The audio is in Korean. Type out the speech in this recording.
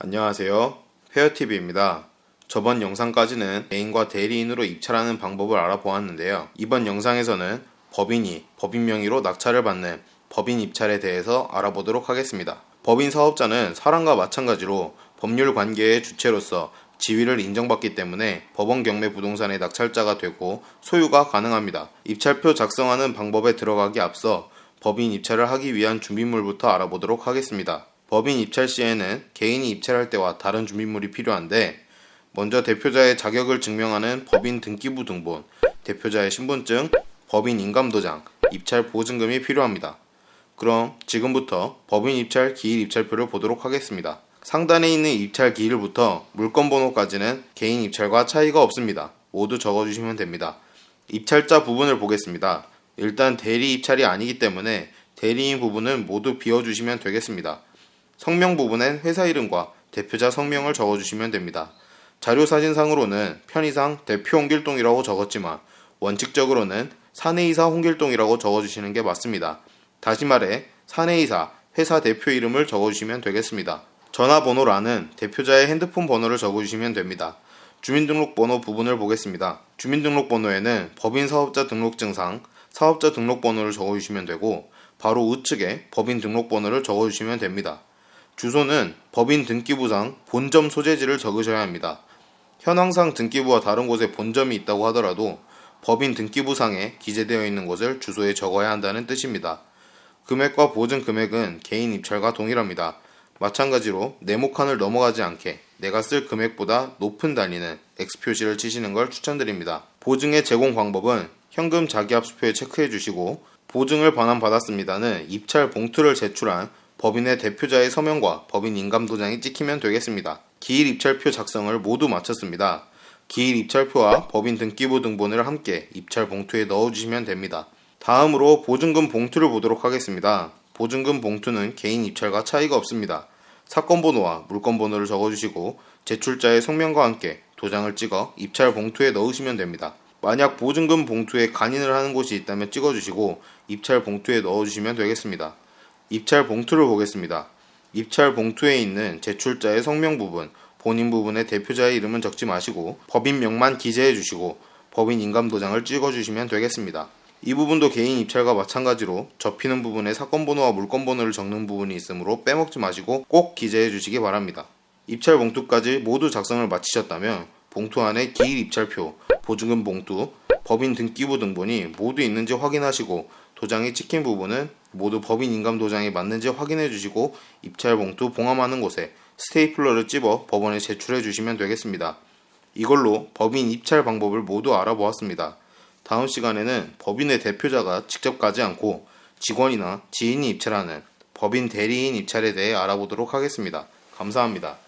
안녕하세요. 페어TV입니다. 저번 영상까지는 개인과 대리인으로 입찰하는 방법을 알아보았는데요. 이번 영상에서는 법인이 법인 명의로 낙찰을 받는 법인 입찰에 대해서 알아보도록 하겠습니다. 법인 사업자는 사람과 마찬가지로 법률 관계의 주체로서 지위를 인정받기 때문에 법원 경매 부동산의 낙찰자가 되고 소유가 가능합니다. 입찰표 작성하는 방법에 들어가기 앞서 법인 입찰을 하기 위한 준비물부터 알아보도록 하겠습니다. 법인 입찰 시에는 개인이 입찰할 때와 다른 준비물이 필요한데 먼저 대표자의 자격을 증명하는 법인 등기부 등본, 대표자의 신분증, 법인 인감도장, 입찰 보증금이 필요합니다. 그럼 지금부터 법인 입찰 기일 입찰표를 보도록 하겠습니다. 상단에 있는 입찰 기일부터 물건 번호까지는 개인 입찰과 차이가 없습니다. 모두 적어주시면 됩니다. 입찰자 부분을 보겠습니다. 일단 대리 입찰이 아니기 때문에 대리인 부분은 모두 비워주시면 되겠습니다. 성명 부분엔 회사 이름과 대표자 성명을 적어주시면 됩니다. 자료 사진상으로는 편의상 대표 홍길동이라고 적었지만 원칙적으로는 사내이사 홍길동이라고 적어주시는 게 맞습니다. 다시 말해 사내이사 회사 대표 이름을 적어주시면 되겠습니다. 전화번호란은 대표자의 핸드폰 번호를 적어주시면 됩니다. 주민등록번호 부분을 보겠습니다. 주민등록번호에는 법인 사업자 등록증상 사업자 등록번호를 적어주시면 되고 바로 우측에 법인 등록번호를 적어주시면 됩니다. 주소는 법인 등기부상 본점 소재지를 적으셔야 합니다. 현황상 등기부와 다른 곳에 본점이 있다고 하더라도 법인 등기부상에 기재되어 있는 곳을 주소에 적어야 한다는 뜻입니다. 금액과 보증 금액은 개인 입찰과 동일합니다. 마찬가지로 네모칸을 넘어가지 않게 내가 쓸 금액보다 높은 단위는 X 표시를 치시는 걸 추천드립니다. 보증의 제공 방법은 현금 자기압수표에 체크해 주시고 보증을 반환받았습니다는 입찰 봉투를 제출한 법인의 대표자의 서명과 법인 인감도장이 찍히면 되겠습니다. 기일 입찰표 작성을 모두 마쳤습니다. 기일 입찰표와 법인 등기부 등본을 함께 입찰 봉투에 넣어주시면 됩니다. 다음으로 보증금 봉투를 보도록 하겠습니다. 보증금 봉투는 개인 입찰과 차이가 없습니다. 사건 번호와 물건 번호를 적어주시고 제출자의 성명과 함께 도장을 찍어 입찰 봉투에 넣으시면 됩니다. 만약 보증금 봉투에 간인을 하는 곳이 있다면 찍어주시고 입찰 봉투에 넣어주시면 되겠습니다. 입찰 봉투를 보겠습니다. 입찰 봉투에 있는 제출자의 성명 부분, 본인 부분의 대표자의 이름은 적지 마시고 법인명만 기재해 주시고 법인 인감 도장을 찍어 주시면 되겠습니다. 이 부분도 개인 입찰과 마찬가지로 접히는 부분에 사건 번호와 물건 번호를 적는 부분이 있으므로 빼먹지 마시고 꼭 기재해 주시기 바랍니다. 입찰 봉투까지 모두 작성을 마치셨다면 봉투 안에 기일 입찰표, 보증금 봉투, 법인 등기부 등본이 모두 있는지 확인하시고 도장이 찍힌 부분은 모두 법인 인감 도장이 맞는지 확인해 주시고 입찰 봉투 봉함하는 곳에 스테이플러를 찝어 법원에 제출해 주시면 되겠습니다. 이걸로 법인 입찰 방법을 모두 알아보았습니다. 다음 시간에는 법인의 대표자가 직접 가지 않고 직원이나 지인이 입찰하는 법인 대리인 입찰에 대해 알아보도록 하겠습니다. 감사합니다.